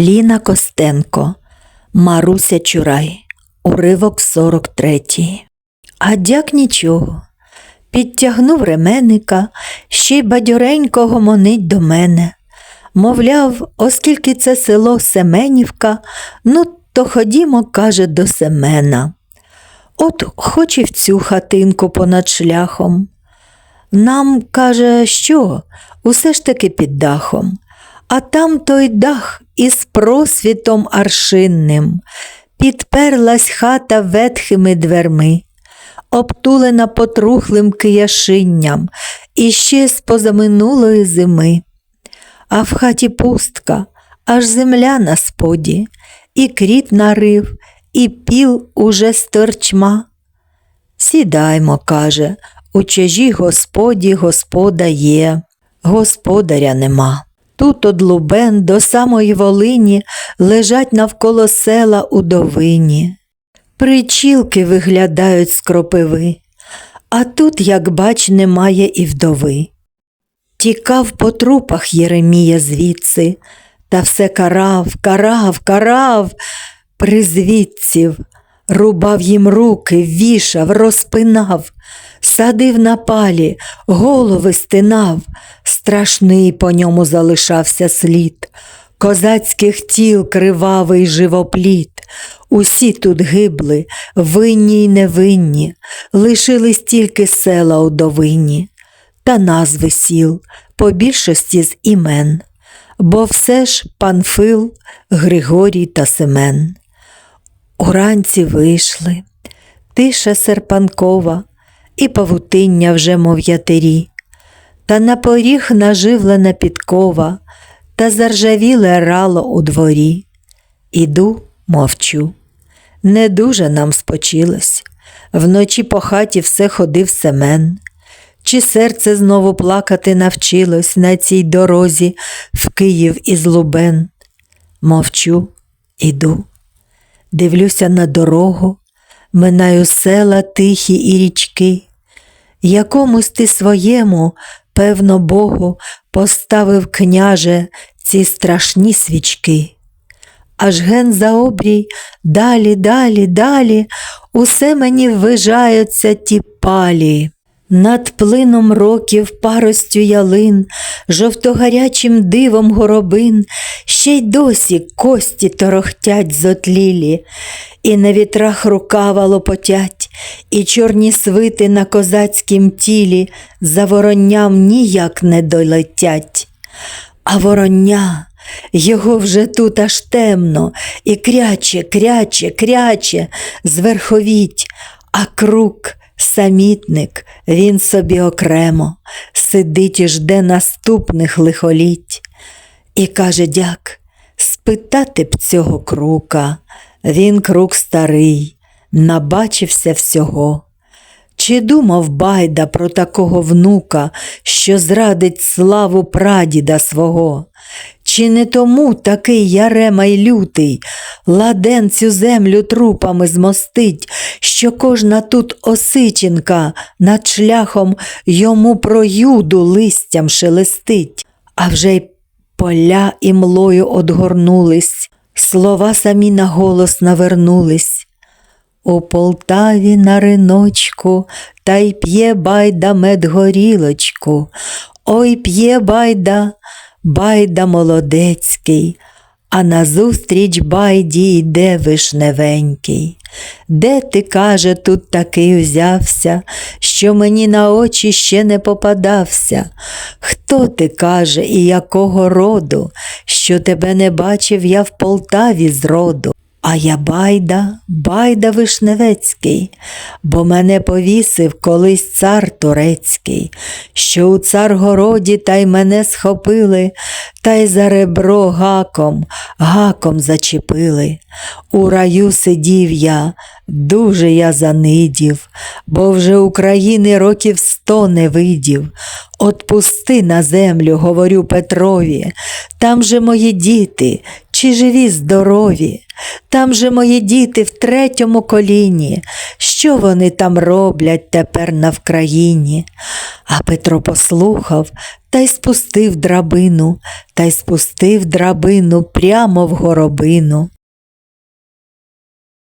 Ліна Костенко, Маруся Чурай, уривок 43. А дяк нічого. Підтягнув ременика, ще й бадьоренько гомонить до мене. Мовляв, оскільки це село Семенівка, ну то ходімо, каже, до Семена. От хоч і в цю хатинку понад шляхом. Нам, каже, що, усе ж таки під дахом, а там той дах із просвітом аршинним, підперлась хата ветхими дверми, обтулена потрухлим кияшинням і ще з позаминулої зими. А в хаті пустка, аж земля на споді, і кріт нарив, і піл уже сторчма. Сідаймо, каже, у чужій господі господа є, господаря нема. Тут од лубен до самої Волині лежать навколо села у довині. Причілки виглядають з кропиви, а тут, як бач, немає і вдови. Тікав по трупах Єремія звідси, та все карав, карав, карав, призвідців, рубав їм руки, вішав, розпинав, садив на палі, голови стинав, страшний по ньому залишався слід, козацьких тіл кривавий живопліт. Усі тут гибли, винні й невинні, лишились тільки села у довині, та назви сіл, по більшості з імен, бо все ж Панфил, Григорій та Семен. Уранці вийшли, тиша серпанкова і павутиння вже, мов ятері, та на поріг наживлена підкова, та заржавіле рало у дворі. Іду, мовчу. Не дуже нам спочилось. Вночі по хаті все ходив Семен. Чи серце знову плакати навчилось на цій дорозі в Київ із Лубен? Мовчу, іду. Дивлюся на дорогу, минаю села тихі і річки. Якомусь ти своєму, певно, Богу, поставив княже ці страшні свічки. Аж ген за обрій, далі, далі, далі, усе мені ввижаються ті палі. Над плином років паростю ялин, жовтогарячим дивом горобин, ще й досі кості торохтять зотлілі, і на вітрах рукава лопотять, і чорні свити на козацькім тілі за воронням ніяк не долетять. А вороння, його вже тут аж темно, і кряче, кряче, кряче, зверховіть, а круг самітник, він собі окремо, сидить і жде наступних лихоліть. І каже дяк, спитати б цього крука, він крук старий, набачився всього. Чи думав байда про такого внука, що зрадить славу прадіда свого? Чи не тому такий ярема й лютий, ладен цю землю трупами змостить, що кожна тут осичинка над шляхом йому про юду листям шелестить, а вже й поля і млою одгорнулись, слова самі на голос навернулись. У Полтаві на риночку та й п'є байда медгорілочку. Ой п'є байда, байда молодецький, а назустріч байді йде вишневенький. Де ти, каже, тут такий узявся, що мені на очі ще не попадався? Хто ти, каже, і якого роду, що тебе не бачив я в Полтаві зроду? А я байда, байда Вишневецький, бо мене повісив колись цар турецький, що у царгороді та й мене схопили, та й за ребро гаком, гаком зачепили. У раю сидів я, дуже я занидів, бо вже України років сто не видів. Отпусти на землю, говорю Петрові, там же мої діти, чи живі здорові? Там же мої діти в третьому коліні. Що вони там роблять тепер на Вкраїні? А Петро послухав та й спустив драбину, та й спустив драбину прямо в горобину.